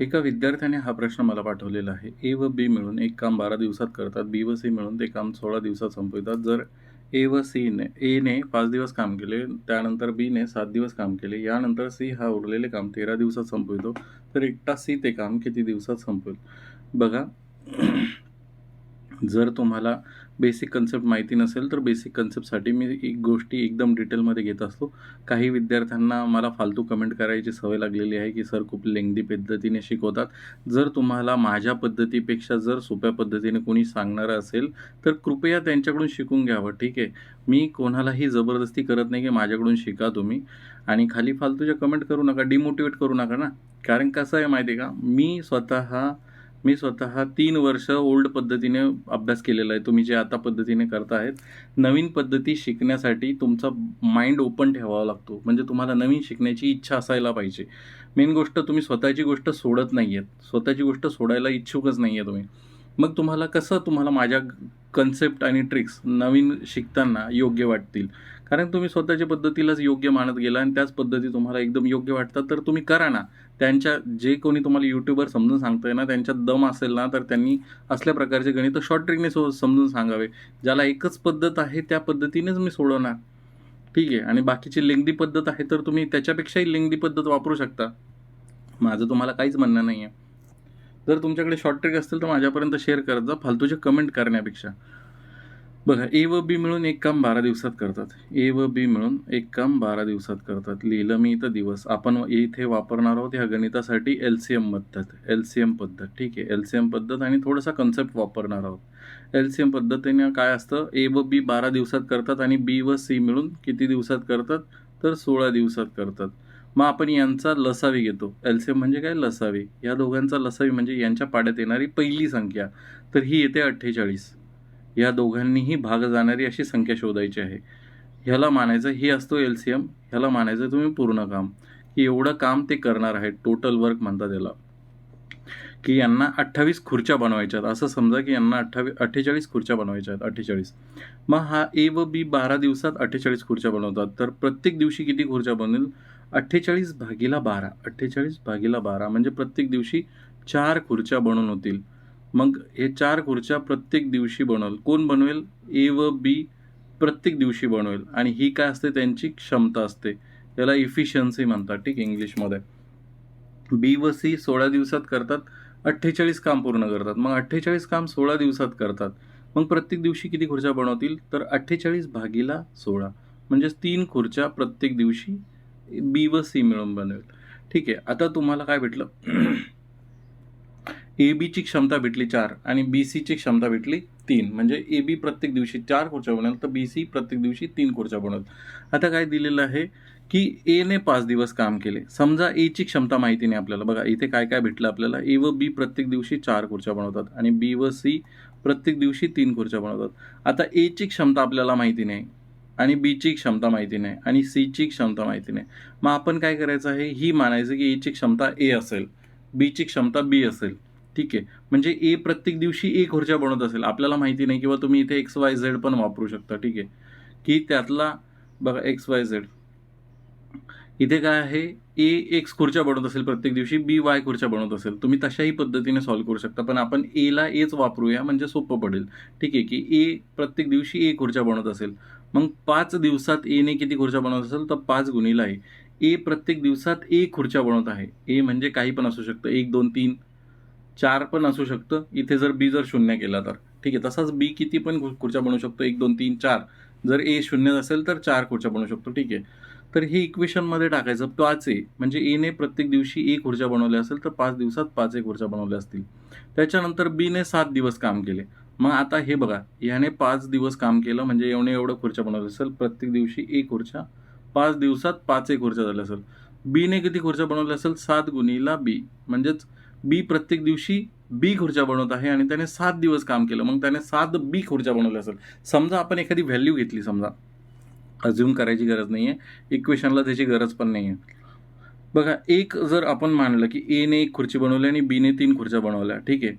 एका विद्यार्थ्याने हा प्रश्न मला पाठवलेला आहे. ए व बी मिळून एक काम बारा दिवसात करतात बी व सी मिळून ते काम सोळा दिवसात संपवितात. जर ए व सीने एने पाच दिवस काम केले त्यानंतर बीने सात दिवस काम केले यानंतर सी हा उरलेले काम तेरा दिवसात संपवितो तर एकटा सी ते काम किती दिवसात संपवेल? बघा जर तुम्हाला बेसिक कन्सेप्ट माहिती नसेल तर बेसिक कन्सेप्टसाठी मी एक गोष्टी एकदम डिटेलमध्ये घेत असतो. काही विद्यार्थ्यांना मला फालतू कमेंट करायची सवय लागलेली आहे की सर खूप लेंगदी पद्धतीने शिकवतात. जर तुम्हाला माझ्या पद्धतीपेक्षा जर सोप्या पद्धतीने कोणी सांगणारं असेल तर कृपया त्यांच्याकडून शिकून घ्यावं ठीक आहे? मी कोणालाही जबरदस्ती करत नाही की माझ्याकडून शिका तुम्ही. आणि खाली फालतूच्या कमेंट करू नका डिमोटिवेट करू नका ना. कारण कसं आहे माहिती आहे का? मी स्वतः मी स्वतः तीन वर्ष ओल्ड पद्धतीने अभ्यास केलेला आहे. तुम्ही जे आता पद्धतीने करतायत नवीन पद्धती शिकण्यासाठी तुमचा माइंड ओपन ठेवावा लागतो. म्हणजे तुम्हाला नवीन शिकण्याची इच्छा असायला पाहिजे. मेन गोष्ट तुम्ही स्वतःची गोष्ट सोडत नाही आहेत स्वतःची गोष्ट सोडायला इच्छुकच नाही आहे तुम्ही. मग तुम्हाला कसं तुम्हाला माझ्या कन्सेप्ट आणि ट्रिक्स नवीन शिकताना योग्य वाटतील? कारण तुम्ही स्वतःच्या पद्धतीलाच योग्य मानत गेला आणि त्याच पद्धती तुम्हाला एकदम योग्य वाटतात तर तुम्ही करा ना. त्यांच्या जे कोणी तुम्हाला यूट्यूबर समजून सांगतंय ना त्यांच्यात दम असेल ना तर त्यांनी असल्या प्रकारचे गणित शॉर्ट ट्रिकने सो समजून सांगावे. ज्याला एकच पद्धत आहे त्या पद्धतीनेच मी सोडवणार. ठीक आहे? आणि बाकीची लेंगदी पद्धत आहे तर तुम्ही त्याच्यापेक्षाही लेंगदी पद्धत वापरू शकता. माझं तुम्हाला काहीच म्हणणं नाही आहे जर तुमच्याकडे शॉर्ट ट्रिक असतील तर माझ्यापर्यंत शेअर करत जा. फालतूचे कमेंट करण्यापेक्षा. बघा ए व बी मिळून एक काम बारा दिवसात करतात. ए व बी मिळून एक काम बारा दिवसात करतात. लिहिलं मी इथं दिवस. आपण इथे वापरणार आहोत ह्या गणितासाठी एल सी एम पद्धत. एल सी एम पद्धत. ठीक आहे. एल सी एम पद्धत आणि थोडासा कन्सेप्ट वापरणार आहोत. एल सी एम पद्धतीने काय असतं? ए व बी बारा दिवसात करतात आणि बी व सी मिळून किती दिवसात करतात? तर सोळा दिवसात करतात. मग आपण यांचा लसावी घेतो. एल म्हणजे काय? लसावी. या दोघांचा लसावी म्हणजे यांच्या पाड्यात येणारी पहिली संख्या. तर ही येते अठ्ठेचाळीस. या दोघांनीही भाग जाणारी अशी संख्या शोधायची आहे. ह्याला मानायचं ही असतो एल ह्याला मानायचं तुम्ही पूर्ण काम. की एवढं काम ते करणार आहेत. टोटल वर्क म्हणतात त्याला की यांना अठ्ठावीस खुर्च्या बनवायच्या आहेत. असं समजा की यांना अठ्ठावीस अठ्ठेचाळीस खुर्च्या बनवायच्या आहेत. अठ्ठेचाळीस. मग हा ए व बी बारा दिवसात अठ्ठेचाळीस खुर्च्या बनवतात. तर प्रत्येक दिवशी किती खुर्च्या बनेल? अठ्ठेचाळीस भागीला बारा. अठ्ठेचाळीस भागीला बारा म्हणजे प्रत्येक दिवशी चार खुर्च्या बनवून होतील. मग हे चार खुर्च्या प्रत्येक दिवशी बनवेल कोण बनवेल? ए व बी प्रत्येक दिवशी बनवेल. आणि ही काय असते? त्यांची क्षमता असते. याला इफिशियन्सी म्हणतात ठीक इंग्लिशमध्ये. बी व सी सोळा दिवसात करतात. अठ्ठेचाळीस काम पूर्ण करतात. मग अठ्ठेचाळीस काम सोळा दिवसात करतात. मग प्रत्येक दिवशी किती खुर्च्या बनवतील? तर अठ्ठेचाळीस भागीला सोळा. म्हणजेच तीन खुर्च्या प्रत्येक दिवशी बी व सी मिळून बनवेल. ठीक आहे आता तुम्हाला काय भेटलं? ए बीची क्षमता भेटली चार आणि बी सीची क्षमता भेटली तीन. म्हणजे ए बी प्रत्येक दिवशी चार खुर्च्या बनवेल तर बी सी प्रत्येक दिवशी तीन खुर्च्या बनवेल. आता काय दिलेलं आहे की एने पाच दिवस काम केले. समजा एची क्षमता माहिती नाही आपल्याला. बघा इथे काय काय भेटलं आपल्याला? ए व बी प्रत्येक दिवशी चार खुर्च्या बनवतात आणि बी व सी प्रत्येक दिवशी तीन खुर्च्या बनवतात. आता एची क्षमता आपल्याला माहिती नाही. आणि बीची क्षमता माहिती नाही आणि सीची क्षमता माहिती नाही. मग आपण काय करायचं आहे? ही मानायचं की एची क्षमता ए असेल. बीची क्षमता बी असेल. ठीक आहे? म्हणजे ए प्रत्येक दिवशी एक खुर्च्या बनवत असेल. आपल्याला माहिती नाही किंवा तुम्ही इथे एक्स वाय झेड पण वापरू शकता. ठीक आहे? की त्यातला बघा एक्स वाय झेड इथे काय आहे? ए एक्स खुर्च्या बनवत असेल प्रत्येक दिवशी बी वाय खुर्च्या बनवत असेल. तुम्ही तशाही पद्धतीने सॉल्व्ह करू शकता. पण आपण एला एच वापरूया म्हणजे सोपं पडेल. ठीक आहे? की ए प्रत्येक दिवशी ए खुर्च्या बनवत असेल. मग पाच दिवसात एने किती खुर्च्या बनवत असेल? तर पाच गुणीला आहे ए प्रत्येक दिवसात ए खुर्च्या बनवत आहे. ए म्हणजे काही पण असू शकतं. एक दोन तीन चार पण असू शकतं. इथे जर बी जर शून्य केला तर. ठीक आहे तसाच बी किती पण खुर्च्या बनवू शकतो. एक दोन तीन चार. जर ए शून्य असेल तर चार खुर्च्या बनवू शकतो. ठीक आहे. तर हे इक्वेशनमध्ये टाकायचं. पाच ए. म्हणजे एने प्रत्येक दिवशी एक खुर्च्या बनवल्या असेल तर पाच दिवसात पाच एक खुर्च्या बनवल्या असतील. त्याच्यानंतर बीने सात दिवस काम केले. मग आता हे बघा ह्याने पाच दिवस काम केलं म्हणजे एवढे एवढं खुर्च्या बनवलं असेल प्रत्येक दिवशी एक खुर्च्या पाच दिवसात पाच एक खुर्च्या झाल्या असेल बीने किती खुर्च्या बनवल्या असेल सात गुणीला बी म्हणजेच बी प्रत्येक दिवशी बी खुर्च्या बनवत आहे आणि त्याने सात दिवस काम केलं. मग त्याने सात बी खुर्च्या बनवल्या असेल समजा आपण एखादी व्हॅल्यू घेतली समजा. अज्युम करायची गरज नाही आहे इक्वेशनला त्याची गरज पण नाही आहे बघा एक जर आपण मानलं की एने एक खुर्ची बनवली आणि बीने तीन खुर्च्या बनवल्या ठीक आहे.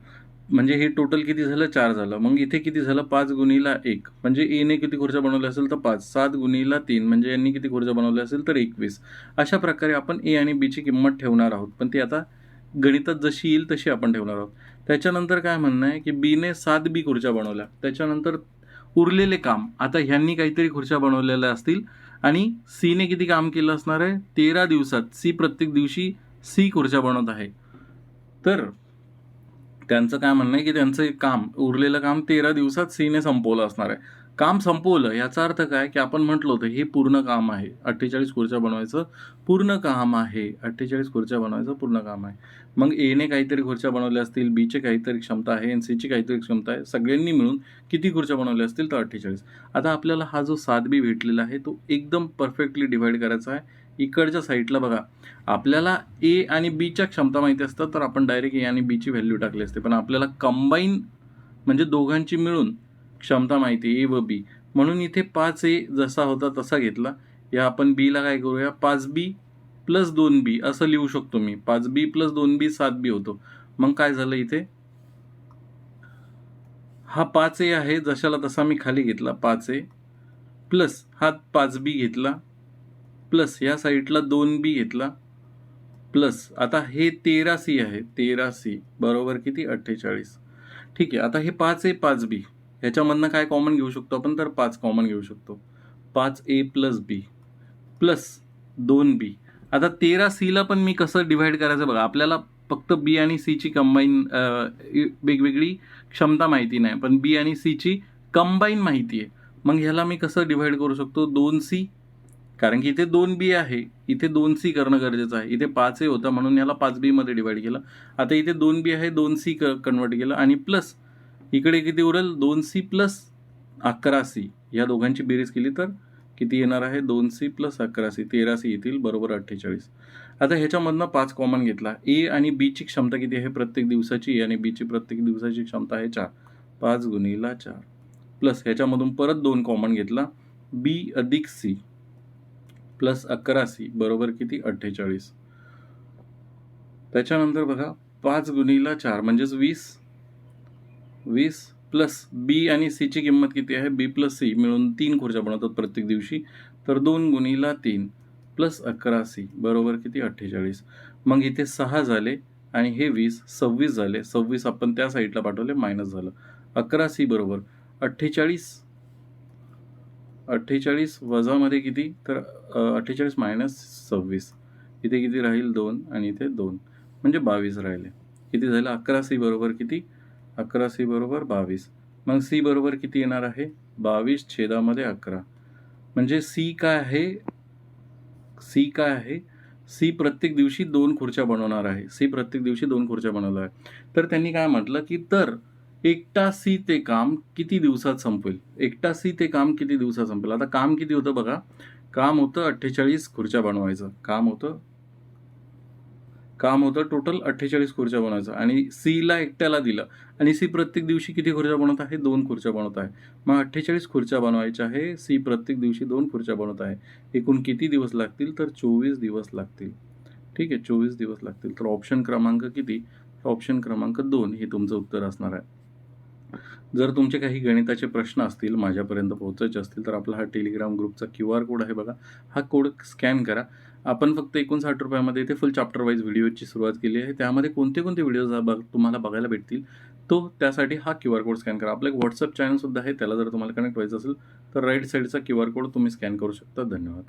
म्हणजे हे टोटल किती झालं? चार झालं. मग इथे किती झालं? पाच गुणीला एक. म्हणजे एने किती खुर्च्या बनवल्या असेल तर पाच. सात गुणीला तीन. म्हणजे यांनी किती खुर्च्या बनवल्या असेल तर एकवीस. अशा प्रकारे आपण ए आणि बीची किंमत ठेवणार आहोत. पण ती आता गणितात जशी येईल तशी आपण ठेवणार आहोत. त्याच्यानंतर काय म्हणणं आहे की बीने सात बी खुर्च्या बनवल्या. त्याच्यानंतर उरलेले काम. आता ह्यांनी काहीतरी खुर्च्या बनवलेल्या असतील. आणि सीने किती काम केलं असणार आहे? तेरा दिवसात. सी प्रत्येक दिवशी सी खुर्च्या बनवत आहे. तर त्यांचं काय म्हणणं आहे की त्यांचं एक काम उरलेलं काम तेरा दिवसात सीने संपवलं असणार आहे. काम संपवलं याचा अर्थ काय की आपण म्हटलं होतं हे पूर्ण काम आहे. अठ्ठेचाळीस खुर्च्या बनवायचं पूर्ण काम आहे. अठ्ठेचाळीस खुर्च्या बनवायचं पूर्ण काम आहे. मग एने काहीतरी खुर्च्या बनवल्या असतील बीचे काहीतरी क्षमता आहे एन सीची काहीतरी क्षमता आहे सगळ्यांनी मिळून किती खुर्च्या बनवल्या असतील तर अठ्ठेचाळीस. आता आपल्याला हा जो सात बी भेटलेला आहे तो एकदम परफेक्टली डिव्हाइड करायचा आहे. इकडच्या साईडला बघा. आपल्याला ए आणि बीच्या क्षमता माहिती असतात तर आपण डायरेक्ट ए आणि बीची व्हॅल्यू टाकली असते. पण आपल्याला कंबाईन म्हणजे दोघांची मिळून क्षमता माहिती ए व बी म्हणून इथे पाच ए जसा होता तसा घेतला. या आपण बीला काय करूया? पाच बी प्लस दोन बी असं लिहू शकतो मी. पाच बी प्लस दोन बी सात बी होतो. मग काय झालं इथे? हा पाच ए आहे जशाला तसा मी खाली घेतला. पाच ए प्लस हा पाच बी घेतला. प्लस या साईडला दोन बी घेतला. प्लस आता हे तेरा सी आहे तेरा सी बरोबर किती? अठ्ठेचाळीस. ठीक आहे आता हे पाच ए पाच बी. ह्याच्यामधनं काय कॉमन घेऊ शकतो आपण? तर पाच कॉमन घेऊ शकतो. पाच ए प्लस बी. प्लस दोन बी. आता तेरा सीला पण मी कसं डिव्हाइड करायचं बघा आपल्याला फक्त बी आणि सीची कंबाईन वेगवेगळी क्षमता माहिती नाही पण बी आणि सीची कंबाईन माहिती आहे. मग ह्याला मी कसं डिव्हाइड करू शकतो? दोन सी कारण की इथे दोन बी आहे. इथे दोन सी करणं गरजेचं आहे. इथे पाच ए होता म्हणून याला पाच बीमध्ये डिवाइड केलं. आता इथे दोन बी आहे दोन सी क कन्वर्ट केलं. आणि प्लस इकडे किती उरेल? दोन सी प्लस अकरा सी या दोघांची बेरीज केली तर किती येणार आहे? दोन सी प्लस अकरा सी तेरा सी येतील बरोबर अठ्ठेचाळीस. आता ह्याच्यामधनं पाच कॉमन घेतला. ए आणि बीची क्षमता किती आहे? प्रत्येक दिवसाची. ए आणि बीची प्रत्येक दिवसाची क्षमता आहे चार. पाच गुणीला चार. प्लस ह्याच्यामधून परत दोन कॉमन घेतला. बी अधिक सी प्लस अकरा सी बरोबर किती? अठ्ठेचाळीस. त्याच्यानंतर बघा पाच गुणीला चार म्हणजेच वीस. वीस प्लस बी आणि सीची किंमत किती आहे? बी प्लस सी मिळून तीन खुर्च्या बनवतात प्रत्येक दिवशी. तर दोन गुणीला तीन प्लस अकरा सी बरोबर किती? अठ्ठेचाळीस. मग इथे सहा झाले आणि हे वीस सव्वीस झाले. सव्वीस आपण त्या साईडला पाठवले मायनस झालं. अकरा सी बरोबर अठ्ठेचाळीस. अठ्ठेचाळीस वजामध्ये किती? तर अठ्ठेचाळीस मायनस सव्वीस. इथे किती राहील? दोन. आणि इथे दोन. म्हणजे बावीस राहिले. किती झालं? अकरा सी बरोबर किती? अकरा सी बरोबर बावीस. मग सी बरोबर किती येणार आहे? बावीस छेदामध्ये अकरा. म्हणजे सी काय आहे? सी काय आहे? सी प्रत्येक दिवशी दोन खुर्च्या बनवणार आहे. सी प्रत्येक दिवशी दोन खुर्च्या बनवणार आहे. तर त्यांनी काय म्हटलं की तर एकटा सी ते काम किती दिवसात संपेल? एकटा सी ते काम किती दिवसात संपेल? आता काम किती होतं बघा. काम होतं अठ्ठेचाळीस खुर्च्या बनवायचं. काम होतं काम होतं टोटल अठ्ठेचाळीस खुर्च्या बनवायचं. आणि सीला एकट्याला दिलं. आणि सी प्रत्येक दिवशी किती खुर्च्या बनवत आहे? दोन खुर्च्या बनवत आहे. मग अठ्ठेचाळीस खुर्च्या बनवायच्या आहे. सी प्रत्येक दिवशी दोन खुर्च्या बनवत आहे. एकूण किती दिवस लागतील? तर चोवीस दिवस लागतील. ठीक आहे चोवीस दिवस लागतील. तर ऑप्शन क्रमांक किती? ऑप्शन क्रमांक दोन हे तुमचं उत्तर असणार आहे. जर तुमचे काही गणिताचे प्रश्न असतील माझ्यापर्यंत पोहोचायचे असतील तर आपला हा टेलिग्राम ग्रुपचा क्यू आर कोड आहे बघा. हा कोड स्कॅन करा. आपण फक्त एकोणसाठ रुपयामध्ये इथे फुल चॅप्टर वाईज व्हिडिओची सुरुवात केली आहे. त्यामध्ये कोणते कोणते व्हिडिओज बघ तुम्हाला बघायला भेटतील. तो त्यासाठी हा क्यू आर कोड स्कॅन करा. आपला एक व्हॉट्सअप चॅनलसुद्धा आहे त्याला जर तुम्हाला कनेक्ट व्हायचं असेल तर राईट साईडचा क्यू आर कोड तुम्ही स्कॅन करू शकता. धन्यवाद.